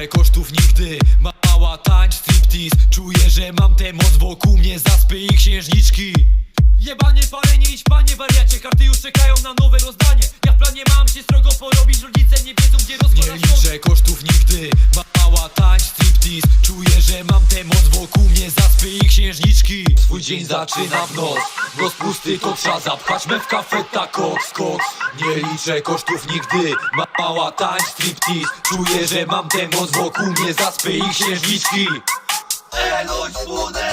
kosztów nigdy? Mała tańcz striptease. Czuję, że mam tę moc wokół mnie. Zaspy i księżniczki. Jebanie palenie i panie wariacie. Karty już czekają na nowe rozdanie. Ja w planie mam się strogo porobić. Rodzice nie wiedzą gdzie rozkładać Nie liczę kosztów nigdy. Mała tańcz striptease. Czuję, że mam tę moc wokół mnie. Zaspy i księżniczki Swój dzień zaczyna w noc Noc pusty to trzeba zapchać me w kafeta koks, koks Nie liczę kosztów nigdy Mała tańcz striptease. Czuję, że mam tę moc wokół mnie Zaspy i księżniczki. Eloń słone